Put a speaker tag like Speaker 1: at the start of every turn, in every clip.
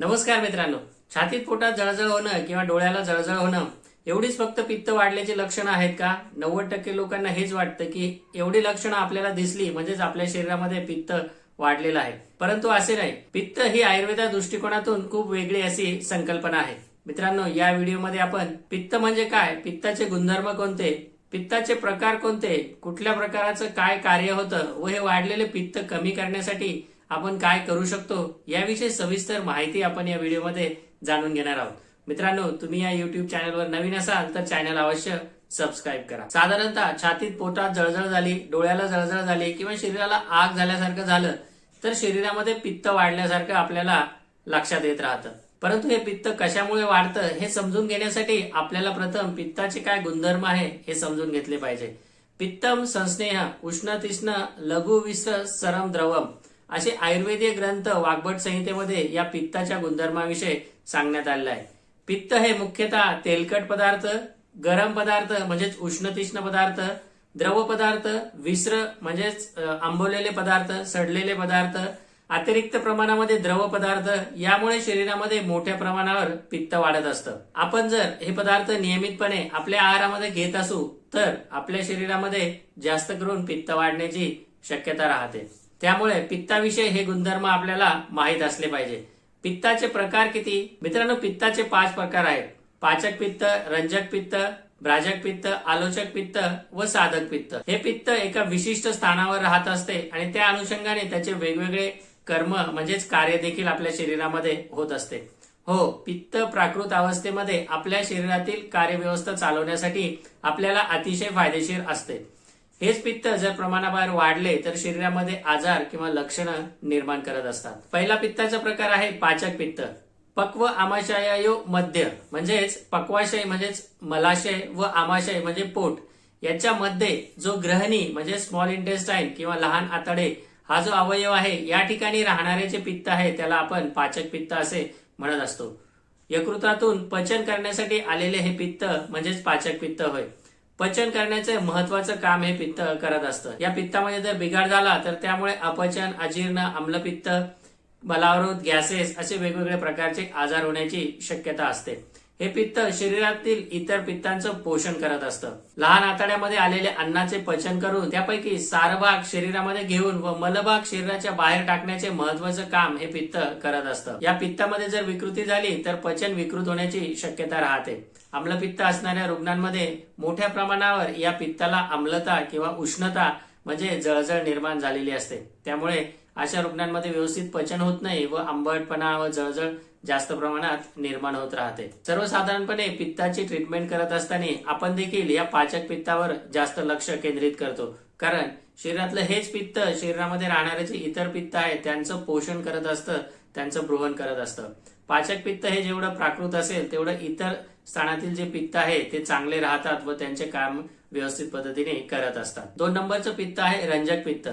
Speaker 1: नमस्कार मित्रांनो. छातीत पोटात जळजळ होणं किंवा डोळ्याला जळजळ होणं एवढीच फक्त पित्त वाढल्याची लक्षणं आहेत का? नव्वद टक्के लोकांना हेच वाटतं की एवढी लक्षणं आपल्याला दिसली म्हणजेच आपल्या शरीरामध्ये पित्त वाढलेलं आहे. परंतु असे नाही. पित्त ही आयुर्वेदा दृष्टिकोनातून खूप वेगळी अशी संकल्पना आहे. मित्रांनो या व्हिडिओमध्ये आपण पित्त म्हणजे काय? पित्ताचे गुणधर्म कोणते? पित्ताचे प्रकार कोणते? कुठल्या प्रकाराचं काय कार्य होतं? व हे वाढलेले पित्त कमी करण्यासाठी आपण काय करू शकतो याविषयी सविस्तर माहिती आपण या व्हिडिओमध्ये जाणून घेणार आहोत. मित्रांनो तुम्ही या युट्यूब चॅनलवर नवीन असाल तर चॅनल अवश्य सबस्क्राईब करा. साधारणतः छातीत पोटात जळजळ झाली डोळ्याला जळजळ झाली किंवा शरीराला आग झाल्यासारखं झालं तर शरीरामध्ये पित्त वाढल्यासारखं आपल्याला लक्षात येत राहतं. परंतु हे पित्त कशामुळे वाढतं हे समजून घेण्यासाठी आपल्याला प्रथम पित्ताचे काय गुणधर्म आहे हे समजून घेतले पाहिजे. पित्तम संस्नेह उष्ण तीक्ष्ण लघु विस्र सरम द्रवम. असे आयुर्वेदीय ग्रंथ वाग्भट संहितेमध्ये या पित्ताच्या गुणधर्माविषयी सांगण्यात आलेलं आहे. पित्त हे मुख्यतः तेलकट पदार्थ गरम पदार्थ म्हणजेच उष्ण पदार्थ द्रव पदार्थ विस्र म्हणजेच आंबवलेले पदार्थ सडलेले पदार्थ अतिरिक्त प्रमाणामध्ये द्रव पदार्थ यामुळे शरीरामध्ये मोठ्या प्रमाणावर पित्त वाढत असतं. आपण जर हे पदार्थ नियमितपणे आपल्या आहारामध्ये घेत असू तर आपल्या शरीरामध्ये जास्त करून पित्त वाढण्याची शक्यता राहते. त्यामुळे पित्ताविषयी हे गुणधर्म आपल्याला माहीत असले पाहिजे. पित्ताचे प्रकार किती? मित्रांनो पित्ताचे पाच प्रकार आहेत. पाचक पित्त रंजक पित्त भ्राजक पित्त आलोचक पित्त व साधक पित्त. हे पित्त एका विशिष्ट स्थानावर राहत असते आणि त्या अनुषंगाने त्याचे वेगवेगळे कर्म म्हणजेच कार्य देखील आपल्या शरीरामध्ये होत असते. हो पित्त प्राकृत अवस्थेमध्ये आपल्या शरीरातील कार्यव्यवस्था चालवण्यासाठी आपल्याला अतिशय फायदेशीर असते. हेच पित्त जर प्रमाणाबाहेर वाढले तर शरीरामध्ये आजार किंवा लक्षणं निर्माण करत असतात. पहिला पित्ताचा प्रकार आहे पाचक पित्त. पक्व आमाशयायो मध्य. म्हणजेच पक्वाशय म्हणजेच मलाशय व आमाशय म्हणजे पोट. याच्यामध्ये जो ग्रहणी म्हणजे स्मॉल इंटेस्टाईन किंवा लहान आतडे हा जो अवयव आहे या ठिकाणी राहणारे जे पित्त आहे त्याला आपण पाचक पित्त असे म्हणत असतो. यकृतातून पचन करण्यासाठी आलेले हे पित्त म्हणजेच पाचक पित्त होय. पचन करण्याचे महत्वाचं काम हे पित्त करत असतं. या पित्तामध्ये जर बिघाड झाला तर त्यामुळे अपचन अजीर्ण आम्लपित्त बलावृत गॅसेस असे वेगवेगळ्या प्रकारचे आजार होण्याची शक्यता असते. हे पित्त शरीरातील इतर पित्तांचं पोषण करत असतं. लहान आतड्यामध्ये आलेले अन्नाचे पचन करून त्यापैकी सारभाग शरीरामध्ये घेऊन व मलभाग शरीराच्या बाहेर टाकण्याचे महत्वाचं काम हे पित्त करत असतं. या पित्तामध्ये जर विकृती झाली तर पचन विकृत होण्याची शक्यता राहते. आम्लपित्त असणाऱ्या रुग्णांमध्ये मोठ्या प्रमाणावर या पित्ताला आम्लता किंवा उष्णता म्हणजे जळजळ निर्माण झालेली असते. त्यामुळे अशा रुग्णांमध्ये व्यवस्थित पचन होत नाही व आंबटपणा व जळजळ जास्त प्रमाणात निर्माण होत राहते. सर्वसाधारणपणे पित्ताची ट्रीटमेंट करत असताना आपण देखील या पाचक पित्तावर जास्त लक्ष केंद्रित करतो. कारण शरीरातलं हेच पित्त शरीरामध्ये राहणारे जे इतर पित्त आहे त्यांचं पोषण करत असतं त्यांचं ब्रोहण करत असतं. पाचक पित्त हे जेवढं प्राकृत असेल तेवढं इतर स्थानातील जे पित्त आहे ते चांगले राहतात व त्यांचे काम व्यवस्थित पद्धतीने करत असतात. दोन नंबरचं पित्त आहे रंजक पित्त.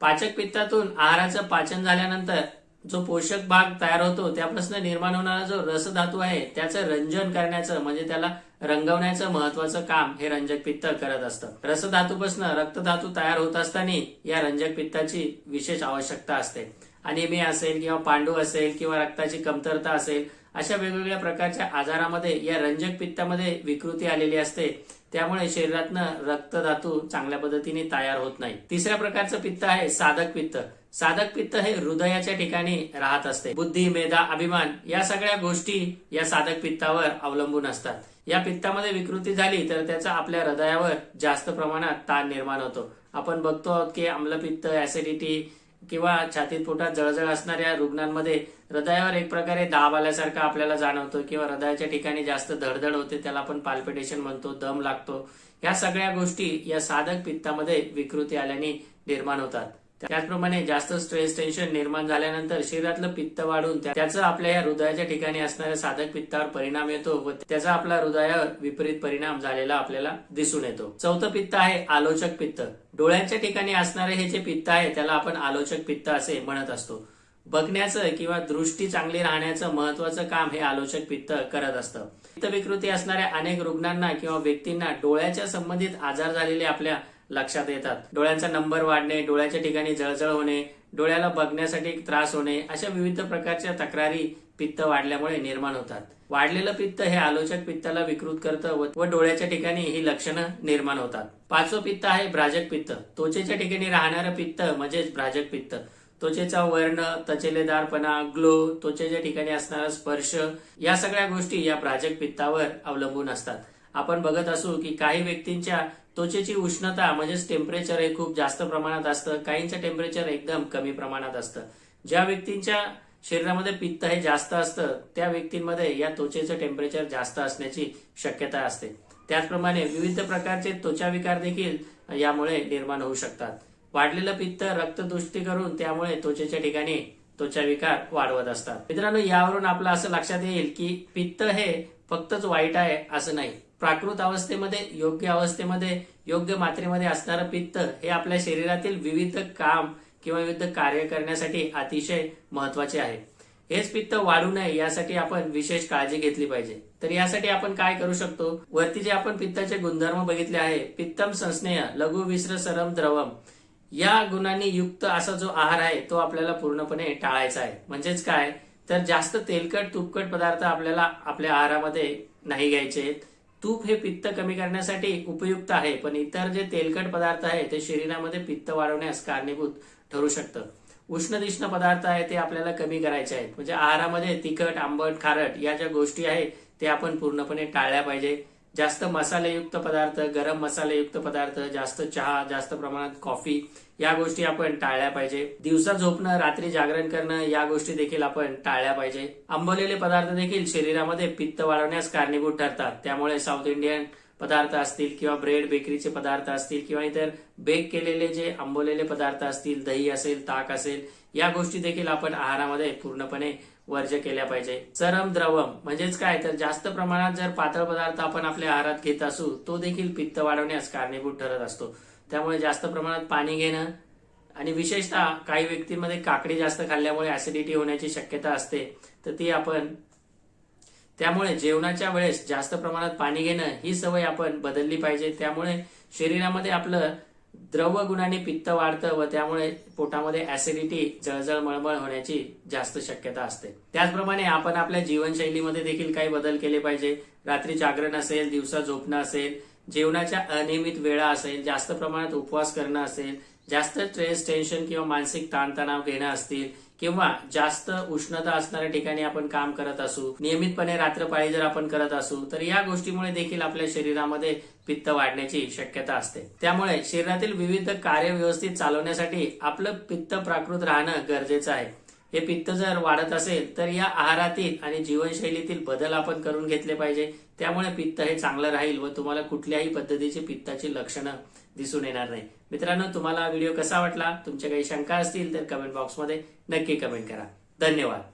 Speaker 1: पाचक पित्तातून आहाराचं पाचन झाल्यानंतर जो पोषक भाग तयार होतो त्यापासून निर्माण होणारा जो रसधातू आहे त्याचं रंजन करण्याचं म्हणजे त्याला रंगवण्याचं महत्वाचं काम हे रंजक पित्त करत असतं. रसधातूपासून रक्तधातू तयार होत असताना या रंजक पित्ताची विशेष आवश्यकता असते. अनिमिया असेल किंवा पांडू असेल किंवा रक्ताची कमतरता असेल अशा वेगवेगळ्या प्रकारच्या आजारामध्ये या रंजक पित्तामध्ये विकृती आलेली असते. त्यामुळे शरीरातनं रक्तधातू चांगल्या पद्धतीने तयार होत नाही. तिसऱ्या प्रकारचं पित्त आहे साधक पित्त. साधक पित्त हे हृदयाच्या ठिकाणी राहत असते. बुद्धी मेधा अभिमान या सगळ्या गोष्टी या साधक पित्तावर अवलंबून असतात. या पित्तामध्ये विकृती झाली तर त्याचा आपल्या हृदयावर जास्त प्रमाणात ताण निर्माण होतो. आपण बघतो आहोत की आम्लपित्त ऍसिडिटी किंवा छातीत पोटात जळजळ असणाऱ्या रुग्णांमध्ये हृदयावर एक प्रकारे दाब आल्यासारखं आपल्याला जाणवतो किंवा हृदयाच्या ठिकाणी जास्त धडधड होते त्याला आपण पाल्पिटेशन म्हणतो दम लागतो. या सगळ्या गोष्टी या साधक पित्तामध्ये विकृती आल्याने निर्माण होतात. त्याचप्रमाणे जास्त स्ट्रेस टेन्शन निर्माण झाल्यानंतर शरीरातलं पित्त वाढून त्याचा आपल्या या हृदयाच्या ठिकाणी असणाऱ्या साधक पित्तावर परिणाम येतो व त्याचा आपला हृदयावर विपरीत परिणाम झालेला आपल्याला दिसून येतो. चौथं पित्त आहे आलोचक पित्त. डोळ्यांच्या ठिकाणी असणारे हे जे पित्त आहे त्याला आपण आलोचक पित्त असे म्हणत असतो. बघण्याचं किंवा दृष्टी चांगली राहण्याचं महत्वाचं काम हे आलोचक पित्त करत असतं. पित्त विकृती असणाऱ्या अनेक रुग्णांना किंवा व्यक्तींना डोळ्याच्या संबंधित आजार झालेले आपल्या लक्षात येतात. डोळ्यांचा नंबर वाढणे डोळ्याच्या ठिकाणी जळजळ होणे डोळ्याला बघण्यासाठी त्रास होणे अशा विविध प्रकारच्या तक्रारी पित्त वाढल्यामुळे निर्माण होतात. वाढलेलं पित्त हे आलोचक पित्ताला विकृत करतं व- डोळ्याच्या ठिकाणी ही लक्षणं निर्माण होतात. पाचवं पित्त आहे भ्राजक पित्त. त्वचेच्या ठिकाणी राहणारं पित्त म्हणजेच भ्राजक पित्त. त्वचेचा वर्ण तचेलेदारपणा ग्लो त्वचेच्या ठिकाणी असणारा स्पर्श या सगळ्या गोष्टी या प्राजक पित्तावर अवलंबून असतात. आपण बघत असू की काही व्यक्तींच्या त्वचेची उष्णता म्हणजेच टेम्परेचर हे खूप जास्त प्रमाणात असतं. काहींचं टेम्परेचर एकदम कमी प्रमाणात असतं. ज्या व्यक्तींच्या शरीरामध्ये पित्त हे जास्त असतं त्या व्यक्तींमध्ये या त्वचेचं टेम्परेचर जास्त असण्याची शक्यता असते. त्याचप्रमाणे विविध प्रकारचे त्वचा विकार देखील यामुळे निर्माण होऊ शकतात. वाढलेलं पित्त रक्तदुष्टी करून त्यामुळे त्वचेच्या ठिकाणी त्वचा विकार वाढवत असतात. मित्रांनो यावरून आपलं असं लक्षात येईल की पित्त हे फक्तच वाईट आहे असं नाही. प्राकृत अवस्थेमध्ये योग्य अवस्थेमध्ये योग्य मात्रेमध्ये असणारं पित्त हे आपल्या शरीरातील विविध काम किंवा विविध कार्य करण्यासाठी अतिशय महत्त्वाचे आहे. हेच पित्त वाढू नये यासाठी आपण विशेष काळजी घेतली पाहिजे. तर यासाठी आपण काय करू शकतो? वरती जे आपण पित्ताचे गुणधर्म बघितले आहे पित्तम संस्नेह लघु विश्र सरम द्रवम या गुणांनी युक्त असा जो आहार आहे तो आपल्याला पूर्णपणे टाळायचा आहे. म्हणजेच काय? तर जास्त तेलकट तुपकट पदार्थ आपल्याला आपल्या आहारामध्ये नाही घ्यायचे आहेत. तूप हे पित्त कमी करण्यासाठी उपयुक्त आहे पण इतर जे तेलकट पदार्थ आहे ते शरीरामध्ये पित्त वाढवण्यास कारणीभूत ठरू शकतं. उष्णदिष्ण पदार्थ आहे ते आपल्याला कमी करायचे आहेत. म्हणजे आहारामध्ये तिखट आंबट खारट या ज्या गोष्टी आहेत ते आपण पूर्णपणे टाळल्या पाहिजे. जास्त मसालेयुक्त पदार्थ गरम मसालेयुक्त पदार्थ जास्त चहा जास्त प्रमाणात कॉफी या गोष्टी आपण टाळल्या पाहिजे. दिवसा झोपणं रात्री जागरण करणं या गोष्टी देखील आपण टाळल्या पाहिजे. आंबवलेले पदार्थ देखील शरीरामध्ये पित्त वाढवण्यास कारणीभूत ठरतात. त्यामुळे साऊथ इंडियन पदार्थ असतील किंवा ब्रेड बेकरीचे पदार्थ असतील किंवा इतर बेक केलेले जे आंबवलेले पदार्थ असतील दही असेल ताक असेल या गोष्टी देखील आपण आहारामध्ये पूर्णपणे वर्ज केल्या पाहिजे. चरम द्रवम म्हणजेच काय? तर जास्त प्रमाणात जर पातळ पदार्थ आपण आपल्या आहारात घेत असू तो देखील पित्त वाढवण्यास कारणीभूत ठरत असतो. त्यामुळे जास्त प्रमाणात पाणी घेणं आणि विशेषतः काही व्यक्तींमध्ये काकडी जास्त खाल्ल्यामुळे ऍसिडिटी होण्याची शक्यता असते. तर ती आपण त्यामुळे जेवणाच्या वेळेस जास्त प्रमाणात पाणी घेणं ही सवय आपण बदलली पाहिजे. त्यामुळे शरीरामध्ये आपलं द्रव गुणाने पित्त वाढतं व त्यामुळे पोटामध्ये ऍसिडिटी जळजळ मळमळ होण्याची जास्त शक्यता असते. त्याचप्रमाणे आपण आपल्या जीवनशैलीमध्ये देखील काही बदल केले पाहिजे. रात्री जागरण असेल दिवसा झोपणं असेल जेवणाच्या अनियमित वेळा असेल जास्त प्रमाणात उपवास करणं असेल जास्त स्ट्रेस टेन्शन किंवा मानसिक ताणतणाव घेणं असतील किंवा जास्त उष्णता असणाऱ्या ठिकाणी आपण काम करत असू नियमितपणे रात्रपाळी जर आपण करत असू तर या गोष्टीमुळे देखील आपल्या शरीरामध्ये पित्त वाढण्याची शक्यता असते. त्यामुळे शरीरातील विविध कार्य व्यवस्थित चालवण्यासाठी आपलं पित्त प्राकृत राहणं गरजेचं आहे. हे पित्त जर वाढत असेल तर या आहारातील आणि जीवनशैलीतील बदल आपण करून घेतले पाहिजे. त्यामुळे पित्त हे चांगलं राहील व तुम्हाला कुठल्याही पद्धतीची पित्ताची लक्षणं दिसून येणार नाही. मित्रांनो तुम्हाला हा व्हिडिओ कसा वाटला? तुमच्या काही शंका असतील तर कमेंट बॉक्समध्ये नक्की कमेंट करा. धन्यवाद.